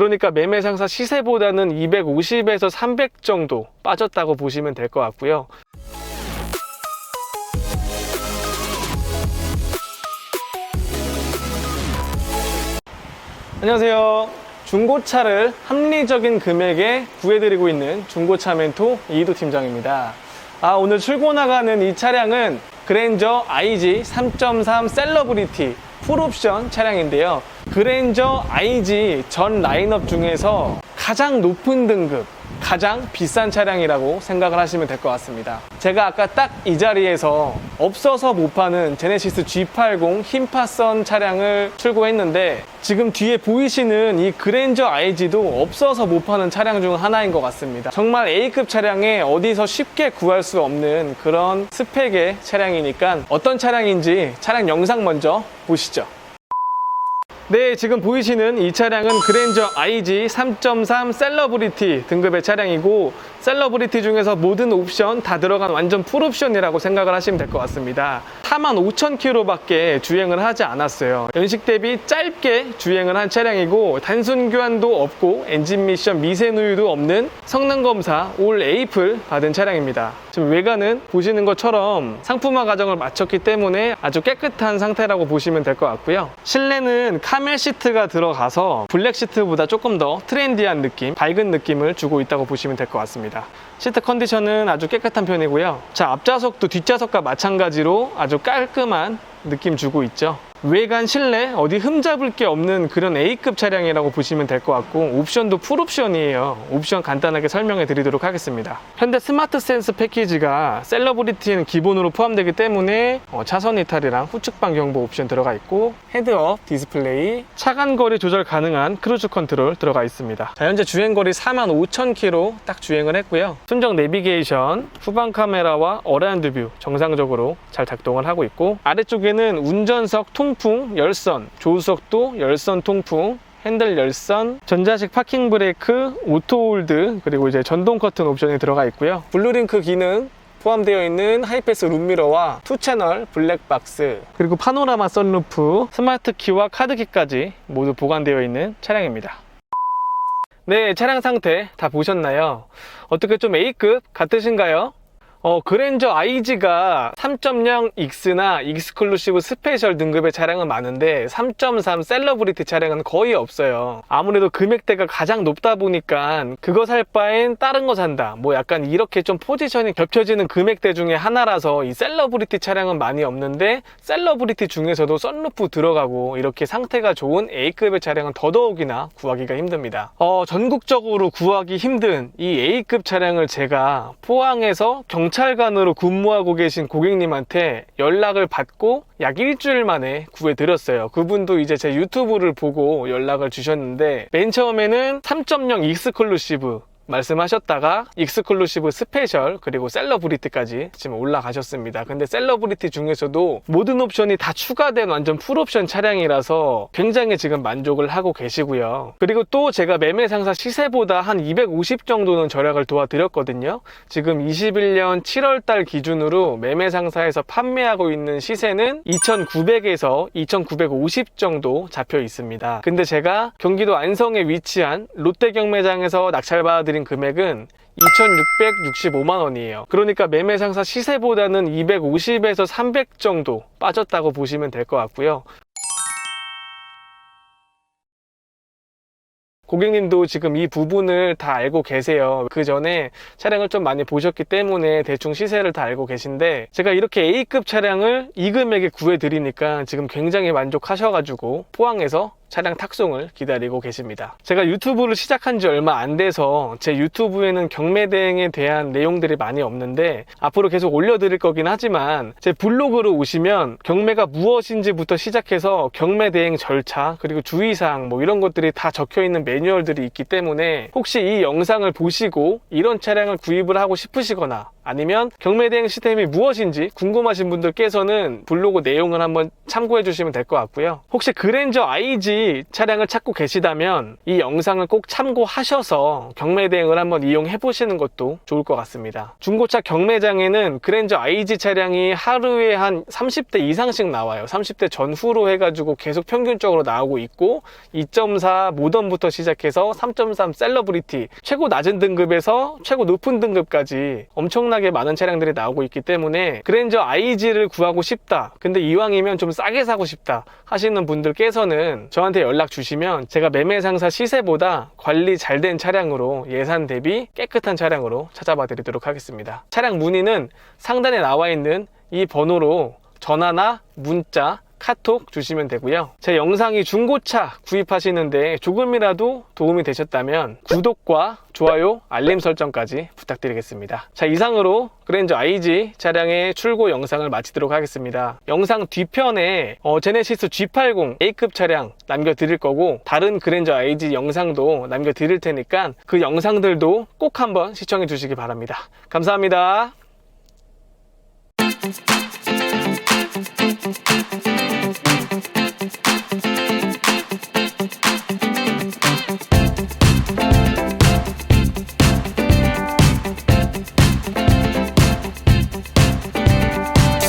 그러니까 매매 상사 시세보다는 250에서 300 정도 빠졌다고 보시면 될 것 같고요. 안녕하세요. 중고차를 합리적인 금액에 구해드리고 있는 중고차 멘토 이희도 팀장입니다. 아, 오늘 출고 나가는 이 차량은 그랜저 IG 3.3 셀러브리티 풀옵션 차량인데요. 그랜저 IG 전 라인업 중에서 가장 높은 등급, 가장 비싼 차량이라고 생각을 하시면 될 것 같습니다. 제가 아까 딱 이 자리에서 없어서 못 파는 제네시스 G80 흰파선 차량을 출고했는데 지금 뒤에 보이시는 이 그랜저 IG도 없어서 못 파는 차량 중 하나인 것 같습니다. 정말 A급 차량에 어디서 쉽게 구할 수 없는 그런 스펙의 차량이니까 어떤 차량인지 차량 영상 먼저 보시죠. 네, 지금 보이시는 이 차량은 그랜저 IG 3.3 셀러브리티 등급의 차량이고 셀러브리티 중에서 모든 옵션 다 들어간 완전 풀옵션이라고 생각을 하시면 될 것 같습니다. 45,000km밖에 주행을 하지 않았어요. 연식 대비 짧게 주행을 한 차량이고 단순 교환도 없고 엔진 미션 미세 누유도 없는 성능 검사 올 에이플 받은 차량입니다. 지금 외관은 보시는 것처럼 상품화 과정을 마쳤기 때문에 아주 깨끗한 상태라고 보시면 될 것 같고요. 실내는 카멜 시트가 들어가서 블랙 시트보다 조금 더 트렌디한 느낌, 밝은 느낌을 주고 있다고 보시면 될 것 같습니다. 시트 컨디션은 아주 깨끗한 편이고요. 자, 앞좌석도 뒷좌석과 마찬가지로 아주 깔끔한 느낌 주고 있죠. 외관 실내 어디 흠잡을 게 없는 그런 A급 차량이라고 보시면 될 것 같고 옵션도 풀옵션이에요. 옵션 간단하게 설명해 드리도록 하겠습니다. 현대 스마트 센스 패키지가 셀러브리티는 기본으로 포함되기 때문에 어, 차선 이탈이랑 후측방 경보 옵션 들어가 있고 헤드업 디스플레이 차간 거리 조절 가능한 크루즈 컨트롤 들어가 있습니다. 자, 현재 주행 거리 45,000km 딱 주행을 했고요. 순정 내비게이션, 후방 카메라와 어라운드 뷰 정상적으로 잘 작동을 하고 있고 아래쪽에는 운전석 통풍 열선, 조수석도 열선 통풍 핸들 열선, 전자식 파킹 브레이크, 오토 홀드, 그리고 이제 전동 커튼 옵션이 들어가 있고요. 블루링크 기능 포함되어 있는 하이패스 룸미러와 투 채널 블랙박스 그리고 파노라마 선루프, 스마트 키와 카드 키까지 모두 보관되어 있는 차량입니다. 네, 차량 상태 다 보셨나요? 어떻게 좀 A급 같으신가요? 어, 그랜저 IG가 3.0X나 익스클루시브 스페셜 등급의 차량은 많은데 3.3 셀러브리티 차량은 거의 없어요. 아무래도 금액대가 가장 높다 보니까 그거 살 바엔 다른 거 산다. 뭐 약간 이렇게 좀 포지션이 겹쳐지는 금액대 중에 하나라서 이 셀러브리티 차량은 많이 없는데 셀러브리티 중에서도 썬루프 들어가고 이렇게 상태가 좋은 A급의 차량은 더더욱이나 구하기가 힘듭니다. 어, 전국적으로 구하기 힘든 이 A급 차량을 제가 포항에서 경 찰관으로 근무하고 계신 고객님한테 연락을 받고 약 일주일 만에 구해드렸어요. 그분도 이제 제 유튜브를 보고 연락을 주셨는데 맨 처음에는 3.0 익스클루시브 말씀하셨다가 익스클루시브 스페셜 그리고 셀러브리티까지 지금 올라가셨습니다. 근데 셀러브리티 중에서도 모든 옵션이 다 추가된 완전 풀옵션 차량이라서 굉장히 지금 만족을 하고 계시고요. 그리고 또 제가 매매 상사 시세보다 한 250 정도는 절약을 도와드렸거든요. 지금 21년 7월 달 기준으로 매매 상사에서 판매하고 있는 시세는 2,900에서 2,950 정도 잡혀 있습니다. 근데 제가 경기도 안성에 위치한 롯데 경매장에서 낙찰받아드린 금액은 2,665만 원이에요. 그러니까 매매 상사 시세보다는 250에서 300 정도 빠졌다고 보시면 될 것 같고요. 고객님도 지금 이 부분을 다 알고 계세요. 그 전에 차량을 좀 많이 보셨기 때문에 대충 시세를 다 알고 계신데 제가 이렇게 A급 차량을 이 금액에 구해드리니까 지금 굉장히 만족하셔가지고 포항에서 차량 탁송을 기다리고 계십니다. 제가 유튜브를 시작한 지 얼마 안 돼서 제 유튜브에는 경매 대행에 대한 내용들이 많이 없는데 앞으로 계속 올려드릴 거긴 하지만 제 블로그로 오시면 경매가 무엇인지부터 시작해서 경매 대행 절차 그리고 주의사항 뭐 이런 것들이 다 적혀 있는 매뉴얼들이 있기 때문에 혹시 이 영상을 보시고 이런 차량을 구입을 하고 싶으시거나 아니면 경매 대행 시스템이 무엇인지 궁금하신 분들께서는 블로그 내용을 한번 참고해 주시면 될 것 같고요. 혹시 그랜저 IG 차량을 찾고 계시다면 이 영상을 꼭 참고하셔서 경매 대행을 한번 이용해 보시는 것도 좋을 것 같습니다. 중고차 경매장에는 그랜저 IG 차량이 하루에 한 30대 이상씩 나와요. 30대 전후로 해가지고 계속 평균적으로 나오고 있고 2.4 모던부터 시작해서 3.3 셀러브리티 최고 낮은 등급에서 최고 높은 등급까지 엄청나게 많은 차량들이 나오고 있기 때문에 그랜저 IG를 구하고 싶다. 근데 이왕이면 좀 싸게 사고 싶다 하시는 분들께서는 저한테 연락 주시면 제가 매매 상사 시세보다 관리 잘 된 차량으로 예산 대비 깨끗한 차량으로 찾아봐 드리도록 하겠습니다. 차량 문의는 상단에 나와 있는 이 번호로 전화나 문자 카톡 주시면 되고요. 제 영상이 중고차 구입하시는데 조금이라도 도움이 되셨다면 구독과 좋아요, 알림 설정까지 부탁드리겠습니다. 자, 이상으로 그랜저 IG 차량의 출고 영상을 마치도록 하겠습니다. 영상 뒤편에 어, 제네시스 G80 A급 차량 남겨드릴 거고 다른 그랜저 IG 영상도 남겨드릴 테니까 그 영상들도 꼭 한번 시청해 주시기 바랍니다. 감사합니다.